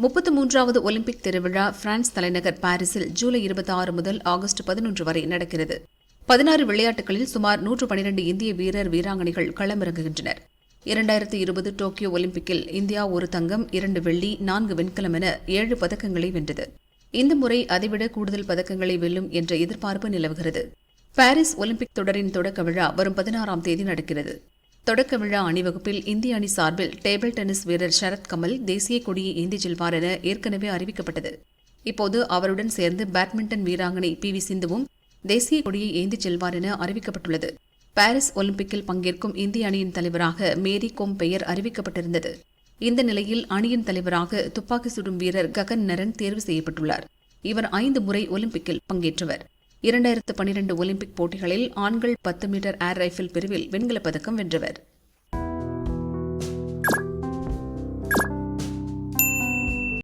முப்பத்து மூன்றாவது ஒலிம்பிக் திருவிழா பிரான்ஸ் தலைநகர் பாரிஸில் ஜூலை இருபத்தி ஆறு முதல் ஆகஸ்ட் பதினொன்று வரை நடக்கிறது. பதினாறு விளையாட்டுகளில் சுமார் நூற்று பனிரெண்டு இந்திய வீரர் வீராங்கனைகள் களமிறங்குகின்றனர். இரண்டாயிரத்தி இருபது டோக்கியோ ஒலிம்பிக்கில் இந்தியா ஒரு தங்கம் இரண்டு வெள்ளி நான்கு வெண்கலம் என ஏழு பதக்கங்களை வென்றது. இந்த முறை அதைவிட கூடுதல் பதக்கங்களை வெல்லும் என்ற எதிர்பார்ப்பு நிலவுகிறது. பாரிஸ் ஒலிம்பிக் தொடரின் தொடக்க விழா வரும் பதினாறாம் தேதி நடக்கிறது. தொடக்க விழா அணிவகுப்பில் இந்திய அணி சார்பில் டேபிள் டென்னிஸ் வீரர் சரத் கமல் தேசிய கொடியை ஏந்தி செல்வார் என ஏற்கனவே அறிவிக்கப்பட்டது. இப்போது அவருடன் சேர்ந்து பேட்மிண்டன் வீராங்கனை பி. வி. சிந்துவும் தேசிய கொடியை ஏந்தி செல்வார் என அறிவிக்கப்பட்டுள்ளது. பாரிஸ் ஒலிம்பிக்கில் பங்கேற்கும் இந்திய அணியின் தலைவராக மேரி கோம் பெயர் அறிவிக்கப்பட்டிருந்தது. இந்த நிலையில் அணியின் தலைவராக துப்பாக்கி சுடும் வீரர் ககன் நரன் தேர்வு செய்யப்பட்டுள்ளார். இவர் ஐந்து முறை ஒலிம்பிக்கில் பங்கேற்றவர். இரண்டாயிரத்து பனிரெண்டு ஒலிம்பிக் போட்டிகளில் ஆண்கள் பத்து மீட்டர் ஏர் ரைஃபிள் பிரிவில் வெண்கலப் பதக்கம் வென்றவர்.